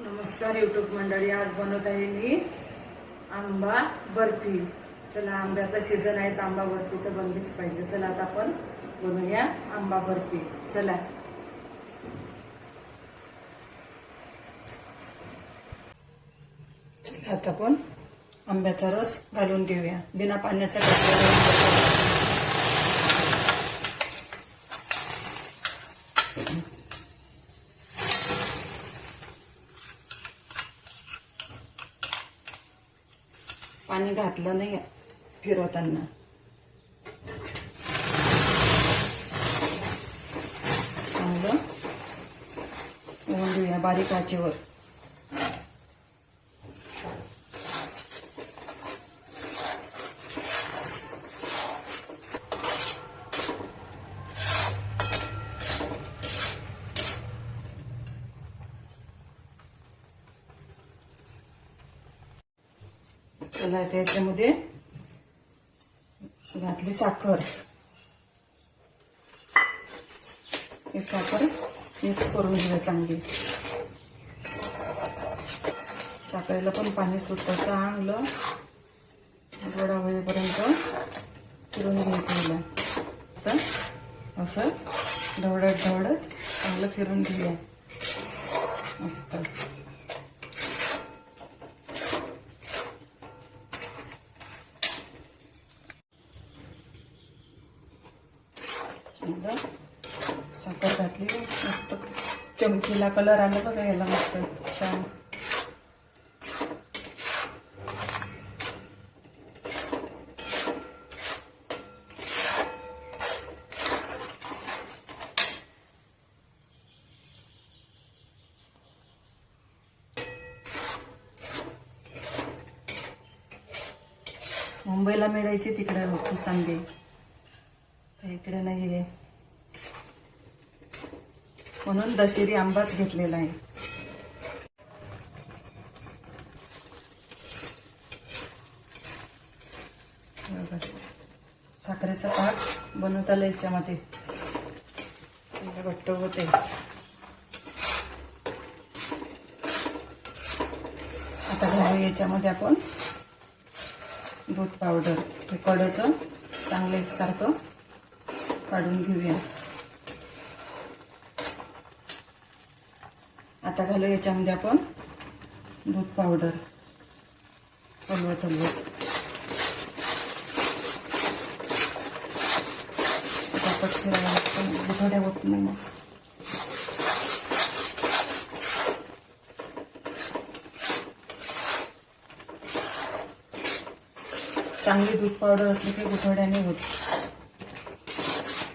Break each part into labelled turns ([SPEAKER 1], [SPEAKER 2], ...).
[SPEAKER 1] नमस्कार युट्यूब मंडळी आज बनवत आहे मी आंबा बर्फी. चला आंब्याचा सीझन आहे तर आंबा बर्फी तर बनलीच पाहिजे. चला आता आपण बनवूया आंबा बर्फी. चला. चला आता आपण आंब्याचा रस घालून घेऊया. बिना पाण्याचा घातलेला पाणी घातलं नाही फिरवताना. चांगलं. ओढून घेऊया बारीक आचेवर. चला त्याच्यामध्ये घातली साखर. ही साखर मिक्स करून घेऊया चांगली. साखरेला पण पाणी सुटतं चांगलं गोडा वेळेपर्यंत फिरून घ्यायचं हिला तर असं ढवळत ढवळत चांगलं फिरून घेऊया मस्त. चांगलं साखर घातली मस्त चमकीला कलर आला बघा याला मस्त छान. मुंबईला मिळायची तिकडे आहे इकडे नाही आहे म्हणून दशेरी आंबाच घेतलेला आहे. साखरेचा पाक बनवत आला याच्यामध्ये. घट्ट होते. आता घालू याच्यामध्ये आपण दूध पावडर हे कडचं चांगलं एकसारखं काढून घेऊया. आता घालू याच्यामध्ये आपण दूध पावडर हलवत हलवत. पटापट फिरायला होत नाही मग चांगली दूध पावडर असली की गुठड्याने होत.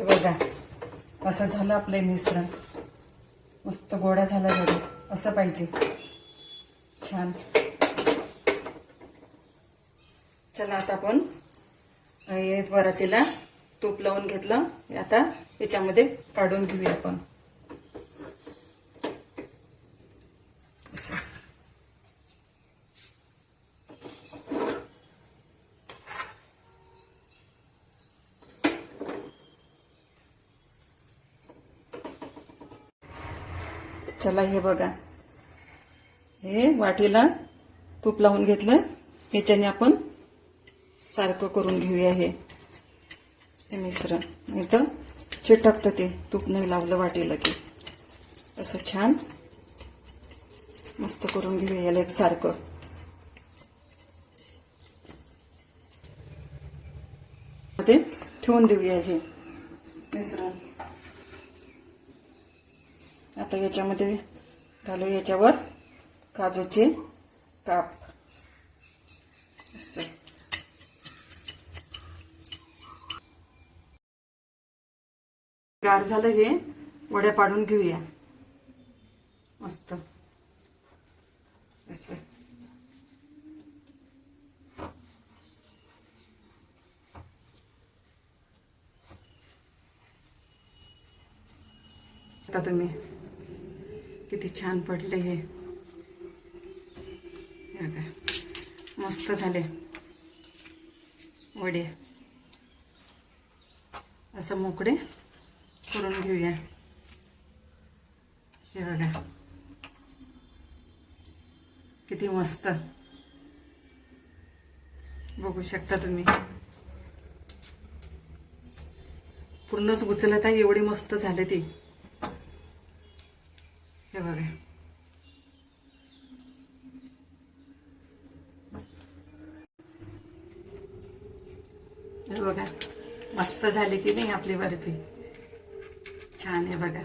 [SPEAKER 1] हे बघा असं झालं आपलं मिश्रण. मस्त गोडा झाला घरी असं पाहिजे. छान. चला आता आपण हे परातीला तूप लावून घेतलं. आता याच्यामध्ये काढून घेऊया आपण असं. चला हे बघा. हे वाटीला तूप लावून घेतलं. याच्याने आपण सारखं करून घेऊया हे. हे मिश्रण. नाही तर चिटकतं ते. तूप नाही लावलं वाटीला की. असं छान मस्त करून घेऊया याला एक सारखं. मध्ये ठेवून देऊया हे मिश्रण. आता याच्यामध्ये घालू याच्यावर काजूचे काप. असते गार झालं हे वड्या पाडून घेऊया. मस्त. असं. आता तुम्ही किती छान पडले हे. मस्त झाले. वडे. असं मोकळे करून घेऊया. हे बघा. किती मस्त. बघू शकता तुम्ही. पूर्णच उचलत आहे एवढी मस्त झाले ती हे बघा हे बघा मस्त झाली की नाही आपली बर्फी. छान आहे बघा.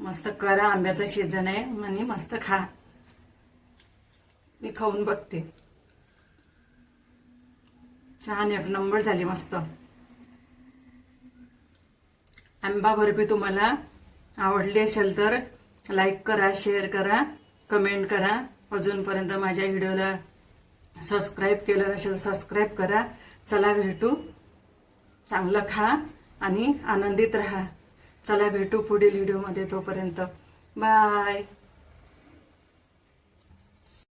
[SPEAKER 1] मस्त करा आंब्याचं सीझन आहे म्हणे मस्त खा. मी खाऊन बघते. छान एक नंबर झाली मस्त. आंबा बर्फी तुम्हाला आवडली असेल तर लाईक करा शेअर करा कमेंट करा. अजूनपर्यंत माझ्या व्हिडिओला सबस्क्राईब केलं नसेल सबस्क्राईब करा. चला भेटू. चांगलं खा आणि आनंदित राहा. चला भेटू पुढील व्हिडिओमध्ये तोपर्यंत. बाय